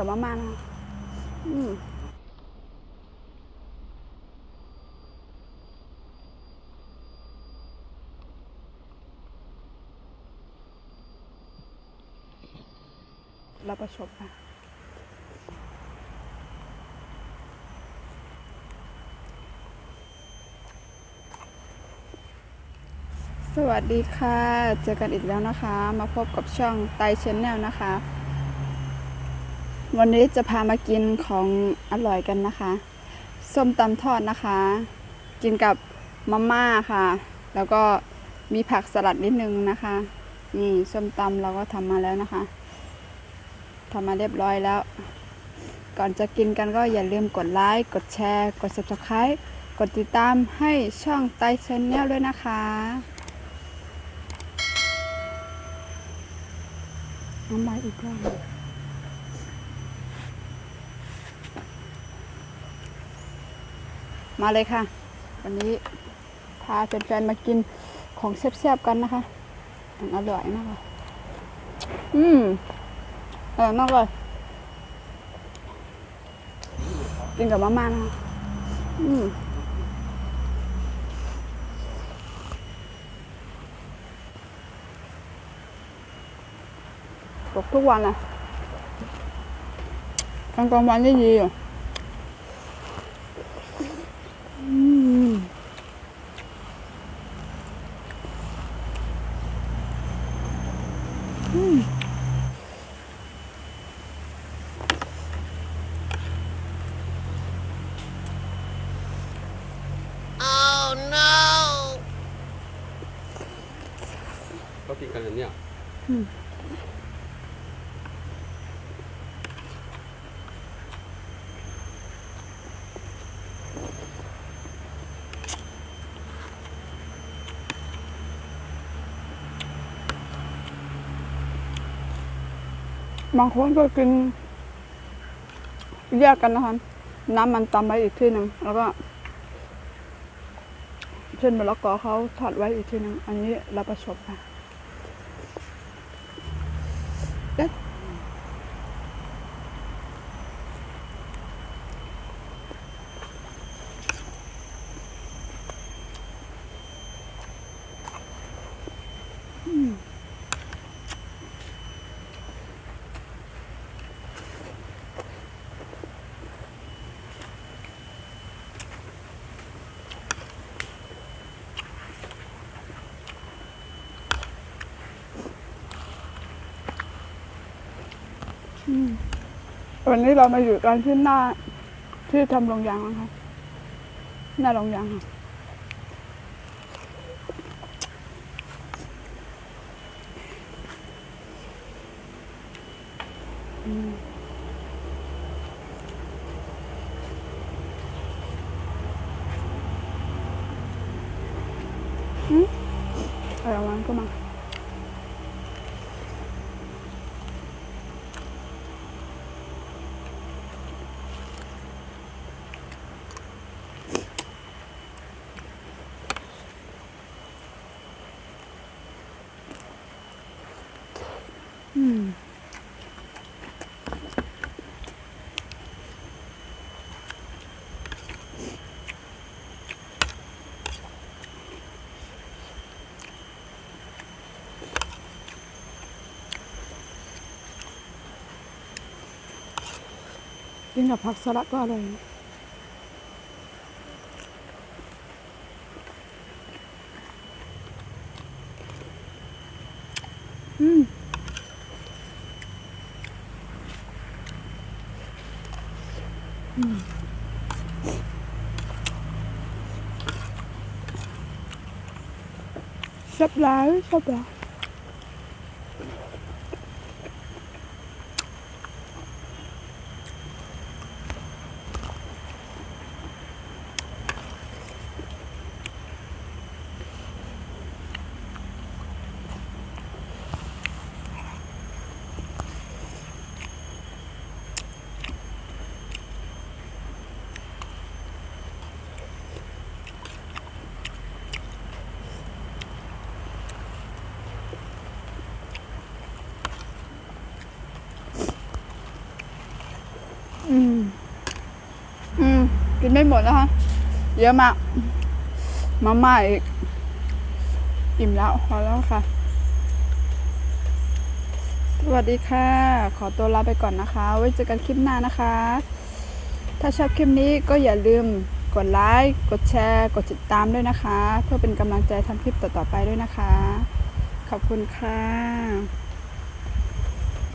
กับมามานะคะอืมเราประชบค่ะสวัสดีค่ะ เจอกันอีกแล้วนะคะ มาพบกับช่องไตชแนลนะคะ วันนี้จะพามากินของอร่อยกันนะคะ ส้มตำทอดนะคะ กินกับมาม่าค่ะ แล้วก็มีผักสลัดนิดนึงนะคะ นี่ส้มตำเราก็ทำมาแล้วนะคะทำมาเรียบร้อยแล้ว ก่อนจะกินกันก็อย่าลืมกดไลค์ กดแชร์ กด subscribe กดติดตามให้ช่องไตชแนลด้วยนะคะน้ำลายอีกรอบหนึ่ง มาเลยค่ะ วันนี้พาแฟนๆมากินของแซ่บๆกันนะคะองอร่อยมากเลยอืมอร่อยมากเลยกินกับมาม่านะคะอืมตกทุกวันเลยกลางกลางวันได้ดีอยู่อืม เขากินกันอย่างเนี้ยบางคนก็กินแยกกันนะคะน้ำมันตำไว้อีกที่หนึ่งแล้วก็ เช่นมะละกอเขาทอดไว้อีกที่หนึ่งอันนี้เราประชบค่ะ เวันนี้เรามาอยู่กันที่หน้าที่ทำโรงยางนะคะ หน้าโรงยางค่ะ อะไรประมาณก็มา อืม กินกับผักสลัดก็อร่อย อืมชอบ อืม อืม กินไม่หมดนะคะ เยอะมาก มาม่าอีก อิ่มแล้วพอแล้วค่ะ สวัสดีค่ะ ขอตัวลาไปก่อนนะคะ ไว้เจอกันคลิปหน้านะคะ ถ้าชอบคลิปนี้ก็อย่าลืมกดไลค์ กดแชร์ กดติดตามด้วยนะคะ เพื่อเป็นกำลังใจทำคลิปต่อๆไปด้วยนะคะ ขอบคุณค่ะ